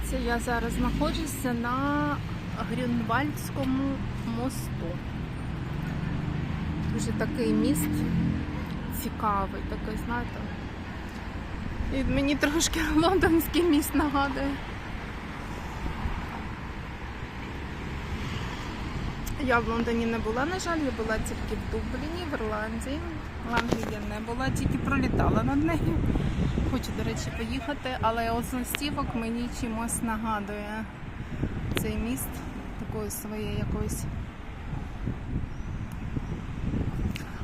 Дивіться, я зараз знаходжуся на Грюнвальдському мосту. Дуже такий міст цікавий, такий, знаєте. І мені трошки лондонський міст нагадує. Я в Лондоні не була, на жаль, я була тільки в Дубліні, в Ірландії. В Англії я не була, тільки пролітала над нею. Хочу, до речі, поїхати, але листівок мені чимось нагадує цей міст такою своєю якоюсь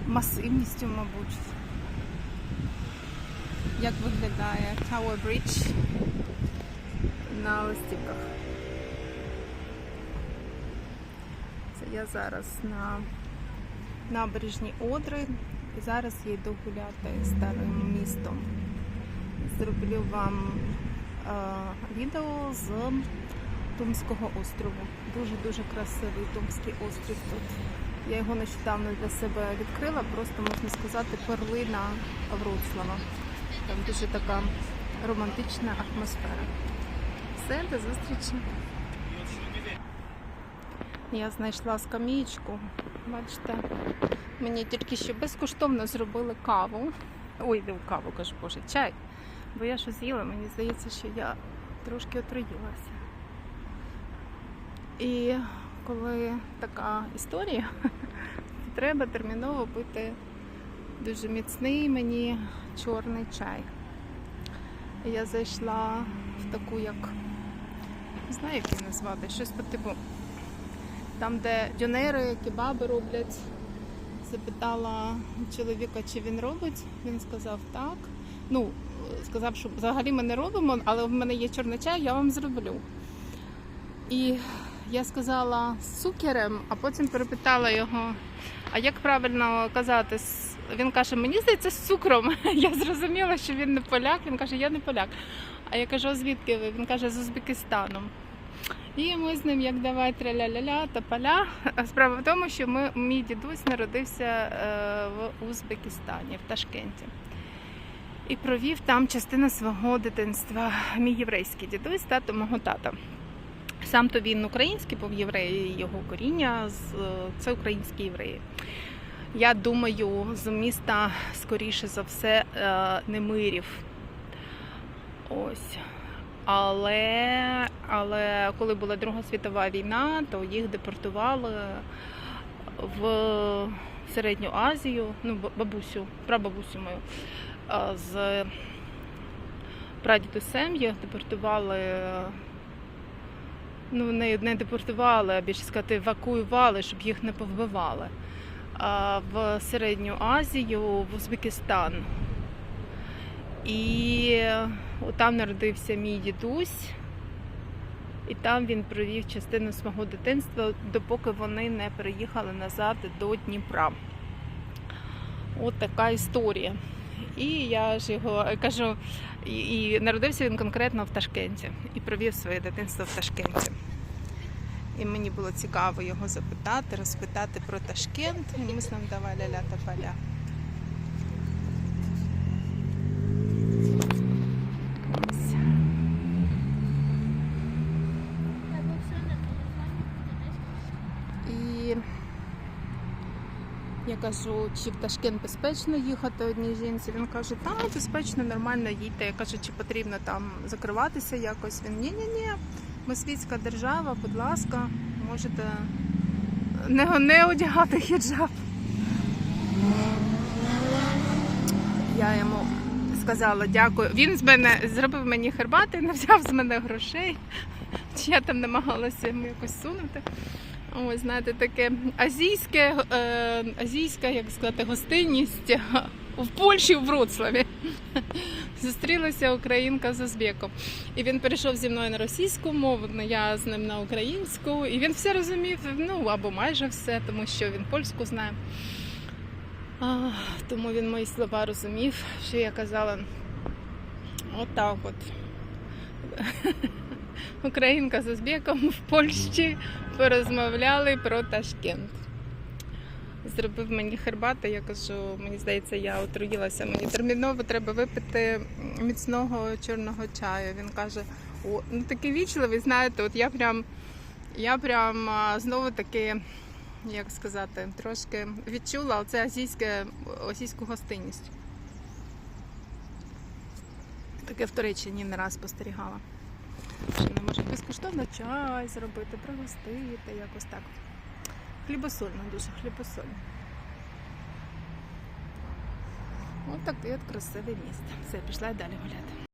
масивністю, мабуть. Як виглядає Tower Bridge на листівках. Це я зараз на набережній Одри і зараз я йду гуляти старим містом. Зроблю вам е, відео з Тумського острову. Дуже-дуже красивий Тумський острів тут. Я його нещодавно для себе відкрила, просто можна сказати, перлина Вроцлава. Там дуже така романтична атмосфера. Все, до зустрічі. Я знайшла скамієчку. Бачите, мені тільки що безкоштовно зробили каву. Ой, не каву, кажу, боже, чай. Бо я щось з'їла, мені здається, що я трошки отруїлася. І коли така історія, то треба терміново пити дуже міцний мені чорний чай. Я зайшла в таку, як не знаю, як її назвати, щось по типу. Там, де дюнери, кебаби роблять, запитала чоловіка, чи він робить. Він сказав так. Ну, сказав, що взагалі ми не робимо, але в мене є чорний чай, я вам зроблю. І я сказала з цукерем, а потім перепитала його, а як правильно казати? Він каже, мені здається, з цукром. Я зрозуміла, що він не поляк. Він каже, я не поляк. А я кажу, звідки ви? Він каже, з Узбекистану. І ми з ним як давай траля-ля-ля та поля. А Справа в тому, що ми, мій дідусь народився е, в Узбекистані, в Ташкенті. І провів там частину свого дитинства. Мій єврейський дідусь, тато мого тата. Сам то він український, був єврей, його коріння це українські євреї. Я думаю, з міста, скоріше за все, е, Немирів. Ось. Але, але коли була Друга світова війна, то їх депортували в Середню Азію, ну, бабусю, прабабусю мою, з прадідусем їх депортували. Ну, не, не депортували, а більше сказати, евакуювали, щоб їх не повбивали. А, в Середню Азію, в Узбекистан. І там народився мій дідусь, і там він провів частину свого дитинства, допоки вони не переїхали назад до Дніпра. От така історія. І я ж його кажу, і, народився він конкретно в Ташкенті і провів своє дитинство в Ташкенті. І мені було цікаво його запитати, розпитати про Ташкент. І ми з ним давай ля-ля та поля. Ось. І я кажу, чи в Ташкент безпечно їхати одній жінці. Він каже, так, безпечно, нормально їдьте. Я кажу, чи потрібно там закриватися якось. Він ні-ні-ні, ми світська держава, будь ласка, можете не, не одягати хіджаб. Я йому сказала дякую. Він з мене зробив мені хербати, не взяв з мене грошей. Чи я там намагалася йому якось сунути. Ось, знаєте, таке азійське, е, азійська, як сказати, гостинність в Польщі, в Вроцлаві. Зустрілася українка з Узбеком. І він перейшов зі мною на російську мову, я з ним на українську. І він все розумів, ну або майже все, тому що він польську знає. А, тому він мої слова розумів, що я казала. Отак от. Українка з Узбеком в Польщі порозмовляли про Ташкент. зробив мені хербати. Я кажу, мені здається, я отруїлася. Мені терміново треба випити міцного чорного чаю. Він каже: о, ну такий вічливий, знаєте, от я прям, я прям знову таки, як сказати, трошки відчула оце азійське, азійську гостинність. Таке в Туреччині не раз спостерігала. Не можуть безкоштовно чай зробити, пригостити, якось так. Хлібосольно, дуже хлібосольно. Ось такий от красивий міст. Все, пішла далі гуляти.